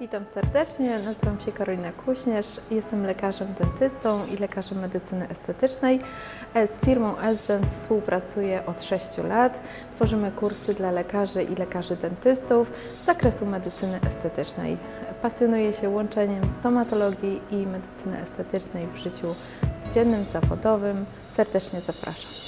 Witam serdecznie, nazywam się Karolina Kuśnierz, jestem lekarzem dentystą i lekarzem medycyny estetycznej. E, z firmą Esdent współpracuję od 6 lat. Tworzymy kursy dla lekarzy i lekarzy dentystów z zakresu medycyny estetycznej. Pasjonuję się łączeniem stomatologii i medycyny estetycznej w życiu codziennym, zawodowym. Serdecznie zapraszam.